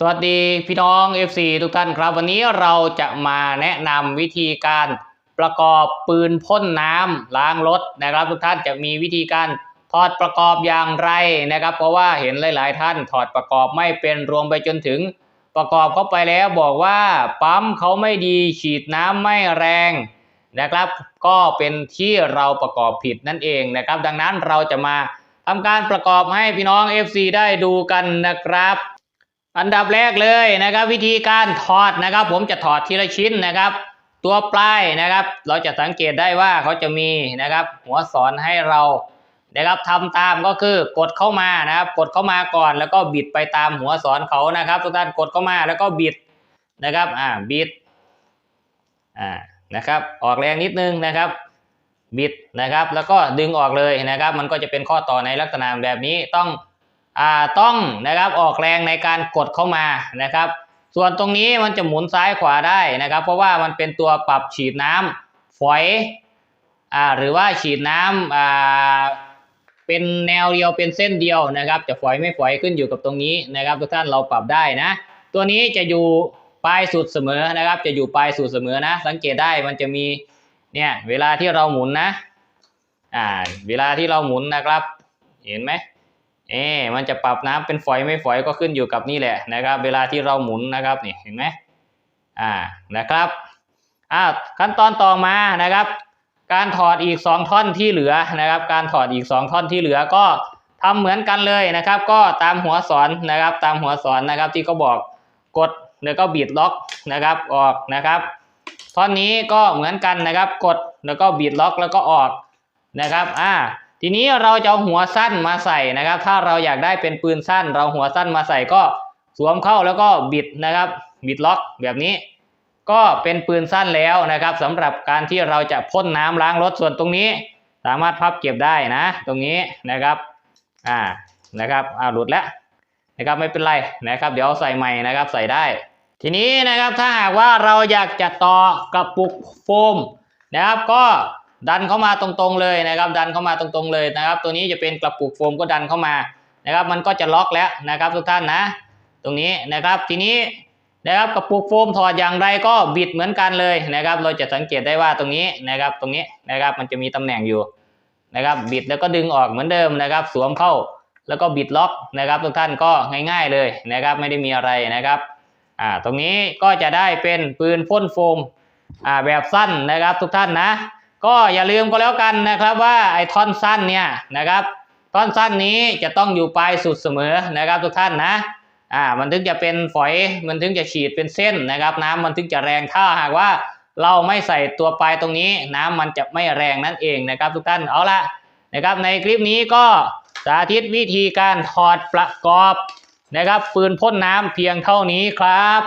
สวัสดีพี่น้อง FC ทุกท่านครับ วันนี้เราจะมาแนะนำวิธีการประกอบปืนพ่นน้ำล้างรถนะครับ ทุกท่านจะมีวิธีการถอดประกอบอย่างไรนะครับ เพราะว่าเห็นหลาย ๆ ท่านถอดประกอบไม่เป็นรวมไปจนถึง ประกอบเข้าไปแล้วบอกว่าปั๊มเขาไม่ดีฉีดน้ำไม่แรงนะครับ ก็เป็นที่เราประกอบผิดนั่นเองนะครับ ดังนั้นเราจะมาทำการประกอบให้พี่น้อง FC ได้ดูกันนะครับ อันดับแรกเลยนะครับ วิธีการถอดนะครับ ผมจะถอดทีละชิ้นนะครับ ตัวปลายนะครับ เราจะสังเกตได้ว่าเขาจะมีนะครับ หัวสอนให้เรานะครับทำตามก็คือกดเข้ามานะครับ กดเข้ามาก่อนแล้วก็บิดไปตามหัวสอนเขานะครับทุกท่านกดเข้ามาแล้วก็บิดนะครับอ่าบิดอ่านะครับออกแรงนิดนึงนะครับบิดนะครับ แล้วก็ดึงออกเลยนะครับ มันก็จะเป็นข้อต่อในลักษณะแบบนี้ต้อง ต้องนะครับออกแรงในการกดเข้ามานะครับ ส่วนตรงนี้มันจะหมุนซ้ายขวาได้นะครับ เพราะว่ามันเป็นตัวปรับฉีดน้ำฝอยอ่าหรือว่าฉีดน้ำอ่าเป็นแนวเดียวเป็นเส้นเดียวนะครับ จะฝอยไม่ฝอยขึ้นอยู่กับตรงนี้นะครับ ทุกท่านเราปรับได้นะ ตัวนี้จะอยู่ปลายสุดเสมอนะครับ จะอยู่ปลายสุดเสมอนะ สังเกตได้มันจะมีเนี่ยเวลาที่เราหมุนนะอ่าเวลาที่เราหมุนนะครับ เห็นไหม เอ๊มันจะปรับน้ำเป็นฝอยไม่ฝอยก็ขึ้นอยู่กับนี่แหละนะครับ เวลาที่เราหมุนนะครับนี่เห็นไหมอ่านะครับอ่าขั้นตอนต่อมานะครับ การถอดอีกสองท่อนที่เหลือนะครับ การถอดอีกสองท่อนที่เหลือก็ทำเหมือนกันเลยนะครับ ก็ตามหัวสอนนะครับ ตามหัวสอนนะครับที่เขาบอกกดแล้วก็บีดล็อกนะครับออกนะครับท่อนนี้ก็เหมือนกันนะครับ กดแล้วก็บีดล็อกแล้วก็ออกนะครับอ่า ทีนี้เราจะเอาหัวสั้นมาใส่นะครับ ถ้าเราอยากได้เป็นปืนสั้น เราหัวสั้นมาใส่ก็สวมเข้าแล้วก็บิดนะครับบิดล็อกแบบนี้ ก็เป็นปืนสั้นแล้วนะครับสำหรับการที่เราจะพ่นน้ำล้างรถส่วนตรงนี้ สามารถพับเก็บได้นะ ตรงนี้นะครับอ่านะครับอ่าหลุดแล้วนะครับไม่เป็นไรนะครับ เดี๋ยวเอาใส่ใหม่นะครับใส่ได้ ทีนี้นะครับถ้าหากว่าเราอยากจะต่อกระปุกโฟมนะครับก็ ดันเข้ามาตรงๆเลยนะครับ ดันเข้ามาตรงๆเลยนะครับ ตัวนี้จะเป็นกระปุกโฟมก็ดันเข้ามานะครับ มันก็จะล็อกแล้วนะครับทุกท่านนะ ตรงนี้นะครับทีนี้นะครับกระปุกโฟมถอดอย่างไรก็บิดเหมือนกันเลยนะครับ เราจะสังเกตได้ว่าตรงนี้นะครับ ตรงนี้นะครับมันจะมีตำแหน่งอยู่นะครับ บิดแล้วก็ดึงออกเหมือนเดิมนะครับ สวมเข้าแล้วก็บิดล็อกนะครับทุกท่านก็ง่าย ๆเลยนะครับ ไม่ได้มีอะไรนะครับอ่าตรงนี้ก็จะได้เป็นปืนพ่นโฟมอ่าแบบสั้นนะครับทุกท่านนะ ก็อย่าลืมก็แล้วกันนะครับว่าไอ้ท่อนสั้นเนี่ยนะครับท่อนสั้นนี้จะต้องอยู่ปลายสุดเสมอนะครับทุกท่านนะอ่ามันถึงจะเป็นฝอยมันถึงจะฉีดเป็นเส้นนะครับ น้ำมันถึงจะแรงถ้าหากว่าเราไม่ใส่ตัวปลายตรงนี้ น้ำมันจะไม่แรงนั่นเองนะครับ ทุกท่านเอาละนะครับ ในคลิปนี้ก็สาธิตวิธีการถอดประกอบนะครับ ปืนพ่นน้ำเพียงเท่านี้ครับ